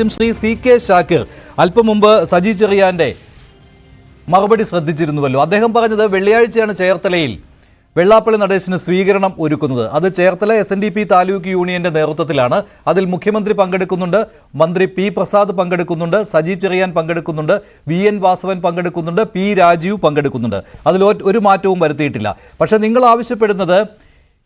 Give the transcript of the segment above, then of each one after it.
ആദ്യം Shri C K Shakir അല്പം മുമ്പ് സജി ചെറിയാന്റെ മറുപടി ശ്രദ്ധിച്ചിരുന്നുവല്ലോ. അദ്ദേഹം പറഞ്ഞത് വെള്ളിയാഴ്ചയാണ് ചേർത്തലയിൽ. വെള്ളാപ്പള്ളി നടേശന് സ്വീകരണം ഒരുക്കുന്നത്. അത് Cherthala S N D P taluk യൂണിയന്റെ നേതൃത്വത്തിലാണ്. അതിൽ മുഖ്യമന്ത്രി പങ്കെടുക്കുന്നുണ്ട്. മന്ത്രി പി പ്രസാദ് പങ്കെടുക്കുന്നുണ്ട്. സജി ചെറിയാൻ പങ്കെടുക്കുന്നുണ്ട്. വി എൻ വാസവൻ പങ്കെടുക്കുന്നുണ്ട്. പി രാജീവ് പങ്കെടുക്കുന്നുണ്ട്. അതിൽ ഒരു മാറ്റവും വരുത്തിയിട്ടില്ല. പക്ഷേ നിങ്ങൾ ആവശ്യപ്പെടുന്നത്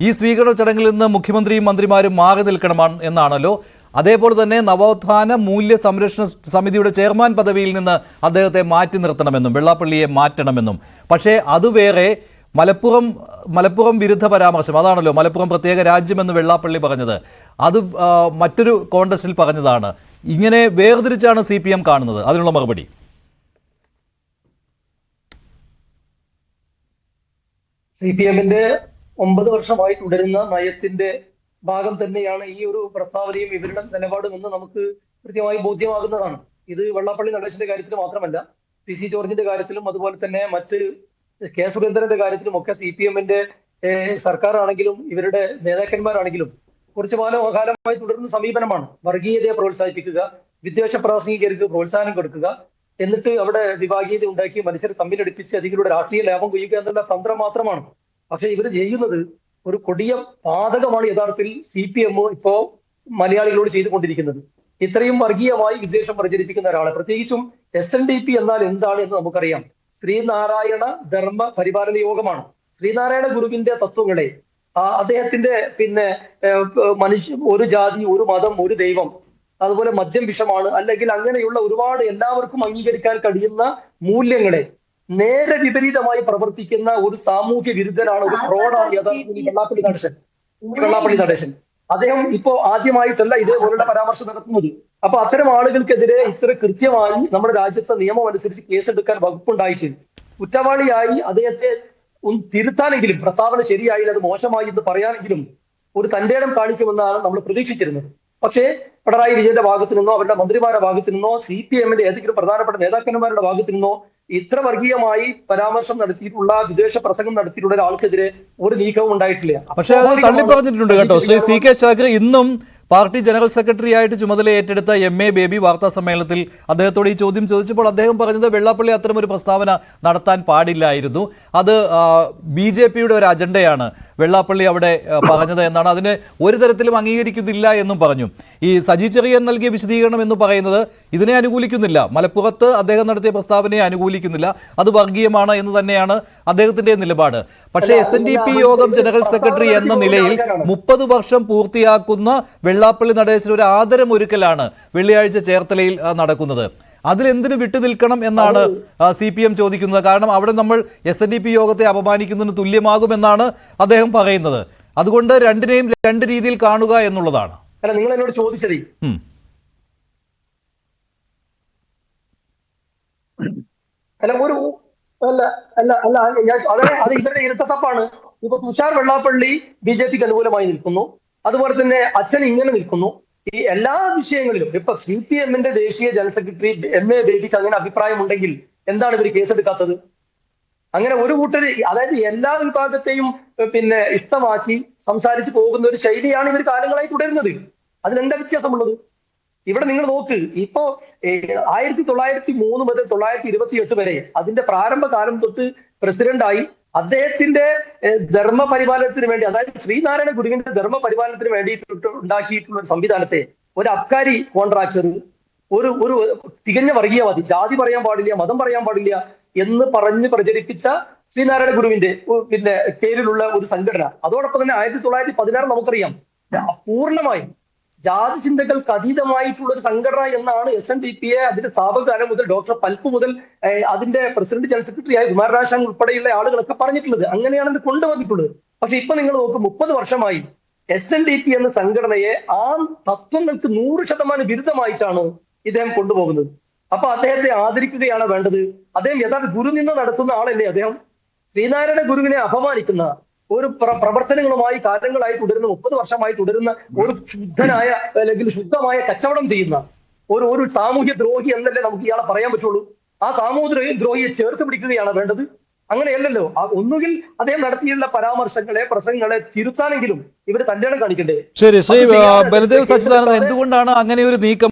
ഈ സ്വീകരണ ചടങ്ങിൽ നിന്ന് മുഖ്യമന്ത്രിയും മന്ത്രിമാരും മാറി നിൽക്കണമാണ് എന്നാണല്ലോ. അതേപോലെ തന്നെ നവോത്ഥാന മൂല്യ സംരക്ഷണ സമിതിയുടെ ചെയർമാൻ പദവിയിൽ നിന്ന് അദ്ദേഹത്തെ മാറ്റി നിർത്തണമെന്നും വെള്ളാപ്പള്ളിയെ മാറ്റണമെന്നും. പക്ഷേ അത് വേറെ മലപ്പുറം മലപ്പുറം വിരുദ്ധ പരാമർശം. അതാണല്ലോ മലപ്പുറം പ്രത്യേക രാജ്യമെന്ന് വെള്ളാപ്പള്ളി പറഞ്ഞത്. അത് മറ്റൊരു കോൺടസ്റ്റിൽ പറഞ്ഞതാണ്. ഇങ്ങനെ വേർതിരിച്ചാണ് സി കാണുന്നത്. അതിനുള്ള മറുപടി. സി പി എമ്മിന്റെ ഒമ്പത് വർഷമായി തുടരുന്ന നയത്തിന്റെ ഭാഗം തന്നെയാണ് ഈ ഒരു പ്രസ്താവനയും ഇവരുടെ നിലപാടും എന്ന് നമുക്ക് കൃത്യമായി ബോധ്യമാകുന്നതാണ്. ഇത് വെള്ളാപ്പള്ളി നടേശന്റെ കാര്യത്തിൽ മാത്രമല്ല പി സി ജോർജിന്റെ കാര്യത്തിലും അതുപോലെ തന്നെ മറ്റ് കെ സുരേന്ദ്രന്റെ കാര്യത്തിലും ഒക്കെ സി പി എമ്മിന്റെ സർക്കാർ ആണെങ്കിലും ഇവരുടെ നേതാക്കന്മാരാണെങ്കിലും കുറച്ചു കാലം അകാലമായി തുടരുന്ന സമീപനമാണ്. വർഗീയതയെ പ്രോത്സാഹിപ്പിക്കുക വിദ്വേഷ പ്രാസംഗികർക്ക് പ്രോത്സാഹനം കൊടുക്കുക എന്നിട്ട് അവിടെ വിഭാഗീയത ഉണ്ടാക്കി മനുഷ്യരെ തമ്മിലടിപ്പിച്ച് അതിലൂടെ രാഷ്ട്രീയ ലാഭം കൊയ്യുക എന്നുള്ള തന്ത്രം മാത്രമാണ്. പക്ഷെ ഇവർ ചെയ്യുന്നത് ഒരു കൊടിയ പാതകമാണ് യഥാർത്ഥത്തിൽ സി പി എം ഇപ്പോ മലയാളികളോട് ചെയ്തുകൊണ്ടിരിക്കുന്നത്. ഇത്രയും വർഗീയമായി വിദ്വേഷം പ്രചരിപ്പിക്കുന്ന ഒരാളെ. പ്രത്യേകിച്ചും എസ് എൻ ഡി പി എന്നാൽ എന്താണ് എന്ന് നമുക്കറിയാം. ശ്രീനാരായണ ധർമ്മ പരിപാലന യോഗമാണ്. ശ്രീനാരായണ ഗുരുവിന്റെ തത്വങ്ങളെ അദ്ദേഹത്തിന്റെ പിന്നെ മനുഷ്യ ഒരു ജാതി ഒരു മതം ഒരു ദൈവം അതുപോലെ മദ്യം വിഷമാണ് അല്ലെങ്കിൽ അങ്ങനെയുള്ള ഒരുപാട് എല്ലാവർക്കും അംഗീകരിക്കാൻ കഴിയുന്ന മൂല്യങ്ങളെ നേരെ വിപരീതമായി പ്രവർത്തിക്കുന്ന ഒരു സാമൂഹ്യ വിരുദ്ധനാണ് ഒരു ഫ്രോഡാണ് യഥാർത്ഥത്തിൽ വെള്ളാപ്പള്ളി നടേശൻ വെള്ളാപ്പള്ളി നടേശൻ അദ്ദേഹം ഇപ്പോ ആദ്യമായിട്ടല്ല ഇതേപോലുള്ള പരാമർശം നടത്തുന്നത്. അപ്പൊ അത്തരം ആളുകൾക്കെതിരെ ഇത്ര കൃത്യമായി നമ്മുടെ രാജ്യത്തെ നിയമം അനുസരിച്ച് കേസെടുക്കാൻ വകുപ്പുണ്ടായിട്ട് കുറ്റവാളിയായി അദ്ദേഹത്തെ ഒന്ന് തിരുത്താനെങ്കിലും പ്രസ്താവന ശരിയായില്ല അത് മോശമായി എന്ന് പറയാനെങ്കിലും ഒരു തന്റേടം കാണിക്കുമെന്നാണ് നമ്മൾ പ്രതീക്ഷിച്ചിരുന്നത്. പക്ഷേ പിണറായി വിജയന്റെ ഭാഗത്തു നിന്നോ അവരുടെ മന്ത്രിമാരുടെ ഭാഗത്തു നിന്നോ സി പി എമ്മിന്റെ ഏതെങ്കിലും പ്രധാനപ്പെട്ട നേതാക്കന്മാരുടെ ഭാഗത്തു നിന്നോ ഇത്ര വർഗീയമായി പരാമർശം നടത്തിയിട്ടുള്ള വിദേശ പ്രസംഗം നടത്തിയിട്ടുള്ള ഒരാൾക്കെതിരെ ഒരു നീക്കവും ഉണ്ടായിട്ടില്ല. പക്ഷേ അത് തള്ളി പറഞ്ഞിട്ടുണ്ട് കേട്ടോ. ശ്രീ സി കെ ശാഖർ ഇന്നും പാർട്ടി ജനറൽ സെക്രട്ടറി ആയിട്ട് ചുമതല ഏറ്റെടുത്ത എം എ ബേബി വാർത്താ സമ്മേളനത്തിൽ അദ്ദേഹത്തോട് ഈ ചോദ്യം ചോദിച്ചപ്പോൾ അദ്ദേഹം പറഞ്ഞത് വെള്ളാപ്പള്ളി അത്തരം ഒരു പ്രസ്താവന നടത്താൻ പാടില്ലായിരുന്നു. അത് ബി ജെ പിയുടെ ഒരു അജണ്ടയാണ് വെള്ളാപ്പള്ളി അവിടെ പറഞ്ഞത് എന്നാണ്. അതിന് ഒരു തരത്തിലും അംഗീകരിക്കുന്നില്ല എന്നും പറഞ്ഞു. ഈ സജി ചെറിയൻ നൽകിയ വിശദീകരണം എന്ന് പറയുന്നത് ഇതിനെ അനുകൂലിക്കുന്നില്ല. മലപ്പുറത്ത് അദ്ദേഹം നടത്തിയ പ്രസ്താവനയെ അനുകൂലിക്കുന്നില്ല. അത് വർഗീയമാണ് എന്ന് തന്നെയാണ് അദ്ദേഹത്തിന്റെ നിലപാട്. പക്ഷേ എസ് യോഗം ജനറൽ സെക്രട്ടറി എന്ന നിലയിൽ മുപ്പത് വർഷം പൂർത്തിയാക്കുന്ന വെള്ളാപ്പള്ളി നടേശന് ഒരു ആദരമൊരുക്കലാണ് വെള്ളിയാഴ്ച ചേർത്തലയിൽ നടക്കുന്നത്. അതിലെന്തിനു വിട്ടു നിൽക്കണം എന്നാണ് സി പി എം ചോദിക്കുന്നത്. കാരണം അവിടെ നമ്മൾ എസ് എൻ ഡി പി യോഗത്തെ അപമാനിക്കുന്നതിന് തുല്യമാകുമെന്നാണ് അദ്ദേഹം പറയുന്നത്. അതുകൊണ്ട് രണ്ടിനെയും രണ്ട് രീതിയിൽ കാണുക എന്നുള്ളതാണ്. നിങ്ങൾ എന്നോട് ചോദിച്ചത്. അല്ല ഒരു അല്ല അല്ല അല്ല അത് ഇവരുടെ ഇരട്ടത്തപ്പാണ്. ഇപ്പൊ തുഷാർ വെള്ളാപ്പള്ളി ബി ജെ പിക്ക് അനുകൂലമായി നിൽക്കുന്നു. അതുപോലെ തന്നെ അച്ഛൻ ഇങ്ങനെ നിൽക്കുന്നു. ഈ എല്ലാ വിഷയങ്ങളിലും ഇപ്പൊ സി പി എമ്മിന്റെ ദേശീയ ജനറൽ സെക്രട്ടറി എം എ ബേബിക്ക് അങ്ങനെ അഭിപ്രായമുണ്ടെങ്കിൽ എന്താണ് ഇവർ കേസെടുക്കാത്തത് അങ്ങനെ ഒരു കൂട്ടർ അതായത് എല്ലാ വിഭാഗത്തെയും പിന്നെ ഇഷ്ടമാക്കി സംസാരിച്ചു പോകുന്ന ഒരു ശൈലിയാണ് ഇവർ കാലങ്ങളായി തുടരുന്നത്. അതിലെന്താ വ്യത്യാസമുള്ളത്? ഇവിടെ നിങ്ങൾ നോക്ക് ഇപ്പോ ആയിരത്തി തൊള്ളായിരത്തി മൂന്ന് മുതൽ തൊള്ളായിരത്തി ഇരുപത്തി എട്ട് വരെ അതിന്റെ പ്രാരംഭ കാലം തൊട്ട് പ്രസിഡന്റായി അദ്ദേഹത്തിന്റെ ധർമ്മ പരിപാലനത്തിന് വേണ്ടി അതായത് ശ്രീനാരായണ ഗുരുവിന്റെ ധർമ്മ പരിപാലനത്തിന് വേണ്ടിയിട്ട് ഉണ്ടാക്കിയിട്ടുള്ള സംവിധാനത്തെ ഒരു അബ്കാരി കോൺട്രാക്ടർ ഒരു ഒരു തികഞ്ഞ വർഗീയവാദി ജാതി പറയാൻ പാടില്ല മതം പറയാൻ പാടില്ല എന്ന് പറഞ്ഞ് പ്രചരിപ്പിച്ച ശ്രീനാരായണ ഗുരുവിന്റെ പിന്നെ പേരിലുള്ള ഒരു സംഘടന. അതോടൊപ്പം തന്നെ ആയിരത്തി തൊള്ളായിരത്തി പതിനാറ് നമുക്കറിയാം. പൂർണമായും ജാതി ചിന്തകൾക്ക് അതീതമായിട്ടുള്ള ഒരു സംഘടന എന്നാണ് എസ് എൻ ഡി പി എ അതിന്റെ സ്ഥാപകകാലം മുതൽ ഡോക്ടർ പൽപ്പ് മുതൽ അതിന്റെ പ്രസിഡന്റ് ജനറൽ സെക്രട്ടറി ആയ കുമാരരാശാൻ ഉൾപ്പെടെയുള്ള ആളുകളൊക്കെ പറഞ്ഞിട്ടുള്ളത്. അങ്ങനെയാണ് ഇത് കൊണ്ടുവന്നിട്ടുള്ളത്. പക്ഷെ ഇപ്പൊ നിങ്ങൾ നോക്ക് മുപ്പത് വർഷമായി എസ് എൻ ഡി പി എന്ന സംഘടനയെ ആ തത്വങ്ങൾക്ക് നൂറ് ശതമാനം വിരുദ്ധമായിട്ടാണ് ഇദ്ദേഹം കൊണ്ടുപോകുന്നത്. അപ്പൊ അദ്ദേഹത്തെ ആദരിക്കുകയാണ് വേണ്ടത്. അദ്ദേഹം യഥാർത്ഥ ഗുരു ഗുരുനിന്ദ നടത്തുന്ന ആളല്ലേ അദ്ദേഹം? ശ്രീനാരായണ ഗുരുവിനെ അപമാനിക്കുന്ന ഒരു പ്ര- പ്രവർത്തനങ്ങളുമായി കാലങ്ങളായി തുടരുന്ന മുപ്പത് വർഷമായി തുടരുന്ന ഒരു ശുദ്ധനായ അല്ലെങ്കിൽ ശുദ്ധമായ കച്ചവടം ചെയ്യുന്ന ഒരു ഒരു സാമൂഹ്യ ദ്രോഹി എന്നല്ലേ നമുക്ക് ഇയാളെ പറയാൻ പറ്റുള്ളൂ. ആ സാമൂഹ്യ ദ്രോഹിയെ ചേർത്ത് പിടിക്കുകയാണ് വേണ്ടത്. അങ്ങനെയല്ലല്ലോ. ഒന്നുകിൽ അദ്ദേഹം നടത്തിയിട്ടുള്ള പരാമർശങ്ങളെ പ്രസംഗങ്ങളെ തിരുത്താനെങ്കിലും ഇവർ തന്റെ കാണിക്കണ്ടേ? ശരി ശ്രീ അത് ചെയ്യാതെ ബലദേവ് സച്ചിദാനന്ദൻ എന്തുകൊണ്ടാണ് അങ്ങനെ ഒരു നീക്കം